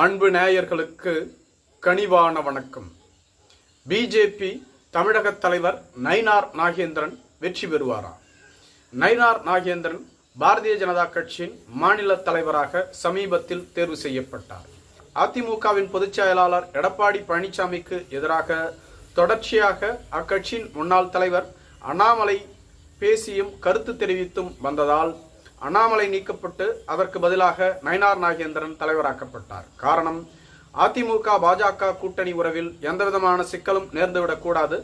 அன்பு நேயர்களுக்கு கனிவான வணக்கம். பிஜேபி தமிழக தலைவர் நயினார் நாகேந்திரன் வெற்றி பெறுவாரா நயினார் நாகேந்திரன் பாரதிய ஜனதா கட்சியின் மாநில தலைவராக சமீபத்தில் தேர்வு செய்யப்பட்டார். அதிமுகவின் பொதுச் செயலாளர் எடப்பாடி பழனிசாமிக்கு எதிராக தொடர்ச்சியாக அக்கட்சியின் முன்னாள் தலைவர் அண்ணாமலை பேசியும் கருத்து தெரிவித்தும் வந்ததால் அண்ணாமலை நீக்கப்பட்டு அதற்கு பதிலாக நயனார் நாகேந்திரன் தலைவராக்கப்பட்டார். காரணம் அதிமுக பாஜக கூட்டணி உறவில் எந்தவிதமான சிக்கலும் நேர்ந்துவிடக்கூடாது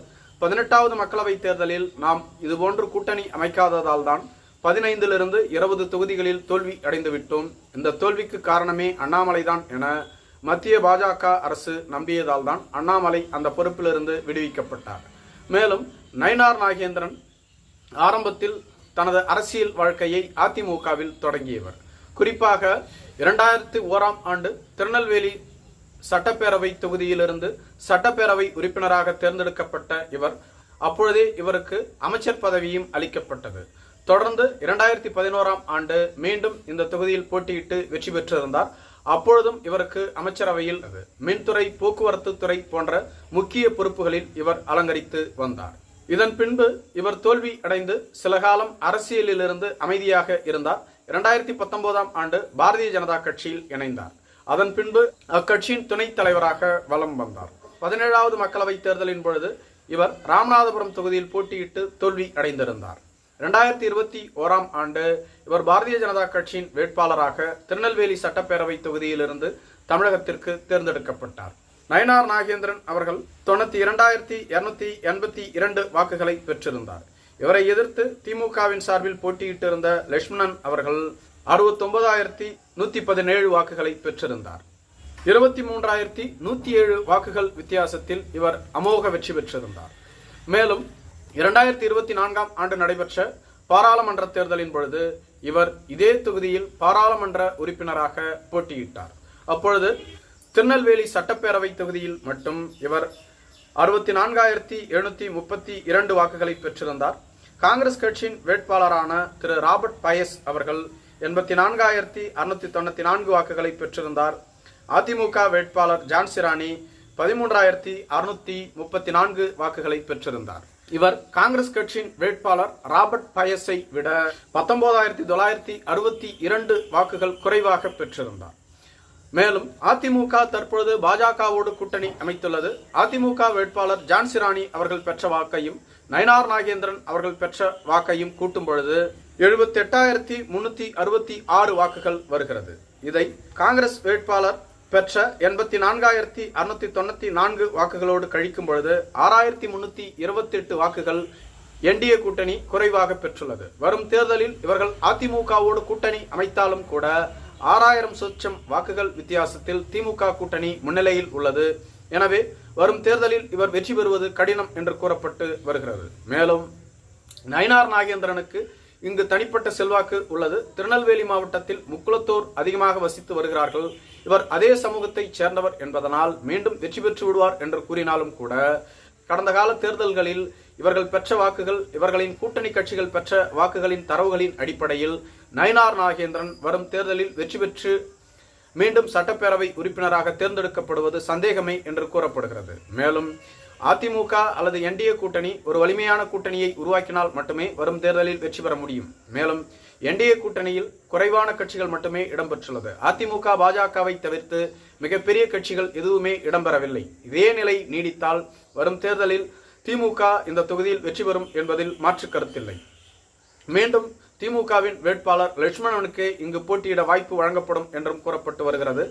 பதினெட்டாவது மக்களவைத் தேர்தலில் நாம் இதுபோன்று கூட்டணி அமைக்காததால் தான் பதினைந்திலிருந்து இருபது தொகுதிகளில் தோல்வி அடைந்துவிட்டோம். இந்த தோல்விக்கு காரணமே அண்ணாமலைதான் என மத்திய பாஜக அரசு நம்பியதால் தான் அண்ணாமலை அந்த பொறுப்பிலிருந்து விடுவிக்கப்பட்டார். மேலும் நயனார் நாகேந்திரன் ஆரம்பத்தில் தனது அரசியல் வாழ்க்கையை அதிமுகவில் தொடங்கியவர். குறிப்பாக இரண்டாயிரத்தி ஓராம் ஆண்டு திருநெல்வேலி சட்டப்பேரவை தொகுதியிலிருந்து சட்டப்பேரவை உறுப்பினராக தேர்ந்தெடுக்கப்பட்ட இவர் அப்பொழுதே இவருக்கு அமைச்சர் பதவியும் அளிக்கப்பட்டது. தொடர்ந்து இரண்டாயிரத்தி பதினோராம் ஆண்டு மீண்டும் இந்த தொகுதியில் போட்டியிட்டு வெற்றி பெற்றிருந்தார். அப்பொழுதும் இவருக்கு அமைச்சரவையில் மின்துறை போக்குவரத்து துறை போன்ற முக்கிய பொறுப்புகளில் இவர் அலங்கரித்து வந்தார். இதன் பின்பு இவர் தோல்வி அடைந்து சில காலம் அரசியலிலிருந்து அமைதியாக இருந்தார். இரண்டாயிரத்தி பத்தொன்பதாம் ஆண்டு பாரதிய ஜனதா கட்சியில் இணைந்தார். அதன் பின்பு அக்கட்சியின் துணைத் தலைவராக வலம் வந்தார். பதினேழாவது மக்களவைத் தேர்தலின் பொழுது இவர் ராமநாதபுரம் தொகுதியில் போட்டியிட்டு தோல்வி அடைந்திருந்தார். இரண்டாயிரத்தி இருபத்தி ஓராம் ஆண்டு இவர் பாரதிய ஜனதா கட்சியின் வேட்பாளராக திருநெல்வேலி சட்டப்பேரவை தொகுதியிலிருந்து தமிழகத்திற்கு தேர்ந்தெடுக்கப்பட்டார். நயனார் நாகேந்திரன் அவர்கள் தொண்ணூத்தி இரண்டாயிரத்தி இருநூத்தி எண்பத்தி இரண்டு வாக்குகளை பெற்றிருந்தார். இவரை எதிர்த்து திமுகவின் சார்பில் போட்டியிட்டிருந்த லட்சுமணன் அவர்கள் அறுபத்தி ஒன்பதாயிரத்தி நூத்தி பதினேழு வாக்குகளை பெற்றிருந்தார். இருபத்தி மூன்றாயிரத்தி நூத்தி ஏழு வாக்குகள் வித்தியாசத்தில் இவர் அமோக வெற்றி பெற்றிருந்தார். மேலும் இரண்டாயிரத்தி இருபத்தி நான்காம் ஆண்டு நடைபெற்ற பாராளுமன்ற தேர்தலின் பொழுது இவர் இதே தொகுதியில் பாராளுமன்ற உறுப்பினராக போட்டியிட்டார். அப்பொழுது திருநெல்வேலி சட்டப்பேரவை தொகுதியில் மட்டும் இவர் அறுபத்தி நான்காயிரத்தி எழுநூத்தி முப்பத்தி இரண்டு வாக்குகளை பெற்றிருந்தார். காங்கிரஸ் கட்சியின் வேட்பாளரான திரு ராபர்ட் பயஸ் அவர்கள் எண்பத்தி நான்காயிரத்தி அறுநூத்தி தொண்ணூத்தி நான்கு வாக்குகளை பெற்றிருந்தார். அதிமுக வேட்பாளர் ஜான்சிராணி பதிமூன்றாயிரத்தி அறுநூத்தி முப்பத்தி நான்கு வாக்குகளை பெற்றிருந்தார். இவர் காங்கிரஸ் கட்சியின் வேட்பாளர் ராபர்ட் பயஸை விட பத்தொன்பதாயிரத்தி தொள்ளாயிரத்தி அறுபத்தி இரண்டு வாக்குகள் குறைவாக பெற்றிருந்தார். மேலும் அதிமுக தற்பொழுது பாஜகவோடு கூட்டணி அமைத்துள்ளது. அதிமுக வேட்பாளர் ஜான்சிராணி அவர்கள் பெற்ற வாக்கையும் நயனார் நாகேந்திரன் அவர்கள் பெற்ற வாக்கையும் கூட்டும் பொழுது எழுபத்தி எட்டாயிரத்தி முன்னூத்தி அறுபத்தி ஆறு வாக்குகள் வருகிறது. இதை காங்கிரஸ் வேட்பாளர் பெற்ற எண்பத்தி நான்காயிரத்தி அறுநூத்தி தொண்ணூத்தி நான்கு வாக்குகளோடு கழிக்கும் பொழுது ஆறாயிரத்தி முன்னூத்தி இருபத்தி எட்டு வாக்குகள் என்டிஏ கூட்டணி குறைவாக பெற்றுள்ளது. வரும் தேர்தலில் இவர்கள் அதிமுகவோடு கூட்டணி அமைத்தாலும் கூட ஆறாயிரம் சொச்சம் வாக்குகள் வித்தியாசத்தில் திமுக கூட்டணி முன்னிலையில் உள்ளது. எனவே வரும் தேர்தலில் இவர் வெற்றி பெறுவது கடினம் என்று கூறப்பட்டு வருகிறது. மேலும் நயினார் நாகேந்திரனுக்கு இங்கு தனிப்பட்ட செல்வாக்கு உள்ளது. திருநெல்வேலி மாவட்டத்தில் முக்குளத்தோர் அதிகமாக வசித்து வருகிறார்கள். இவர் அதே சமூகத்தைச் சேர்ந்தவர் என்பதனால் மீண்டும் வெற்றி பெற்று விடுவார் என்று கூறினாலும் கூட கடந்த கால தேர்தல்களில் இவர்கள் பெற்ற வாக்குகள் இவர்களின் கூட்டணி கட்சிகள் பெற்ற வாக்குகளின் தரவுகளின் அடிப்படையில் நயனார் நாகேந்திரன் வரும் தேர்தலில் வெற்றி பெற்று மீண்டும் சட்டப்பேரவை உறுப்பினராக தேர்ந்தெடுக்கப்படுவது சந்தேகமே என்று கூறப்படுகிறது. மேலும் அதிமுக அல்லது என்டிஏ கூட்டணி ஒரு வலிமையான கூட்டணியை உருவாக்கினால் மட்டுமே வரும் தேர்தலில் வெற்றி பெற முடியும். மேலும் என்டிஏ கூட்டணியில் குறைவான கட்சிகள் மட்டுமே இடம்பெற்றுள்ளது. அதிமுக பாஜகவை தவிர்த்து மிகப்பெரிய கட்சிகள் எதுவுமே இடம்பெறவில்லை. இதே நிலை நீடித்தால் வரும் தேர்தலில் திமுக இந்த தொகுதியில் வெற்றி பெறும் என்பதில் மாற்று கருத்தில்லை. மீண்டும் திமுகவின் வேட்பாளர் லட்சுமணனுக்கு இங்கு போட்டியிட வாய்ப்பு வழங்கப்படும் என்றும் கூறப்பட்டு வருகிறது.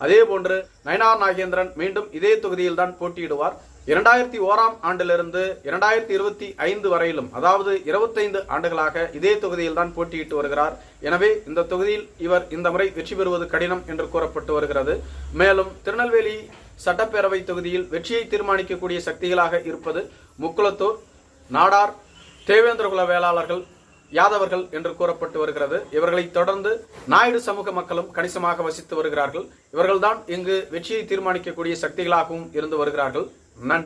அதேபோன்று நயனார் நாகேந்திரன் மீண்டும் இதே தொகுதியில் தான் போட்டியிடுவார். இரண்டாயிரத்தி ஓராம் ஆண்டிலிருந்து இரண்டாயிரத்தி இருபத்தி ஐந்து வரையிலும் அதாவது இருபத்தைந்து ஆண்டுகளாக இதே தொகுதியில் தான் போட்டியிட்டு வருகிறார். எனவே இந்த தொகுதியில் இவர் இந்த முறை வெற்றி பெறுவது கடினம் என்று கூறப்பட்டு வருகிறது. மேலும் திருநெல்வேலி சட்டப்பேரவை தொகுதியில் வெற்றியை தீர்மானிக்கக்கூடிய சக்திகளாக இருப்பது முக்குளத்தூர் நாடார் தேவேந்திரகுல வேளாளர்கள் யாதவர்கள் என்று கூறப்பட்டு வருகிறது. இவர்களை தொடர்ந்து நாயுடு சமூக மக்களும் கணிசமாக வசித்து வருகிறார்கள். இவர்கள்தான் இங்கு வெற்றியை தீர்மானிக்கக்கூடிய சக்திகளாகவும் இருந்து வருகிறார்கள். நன்றி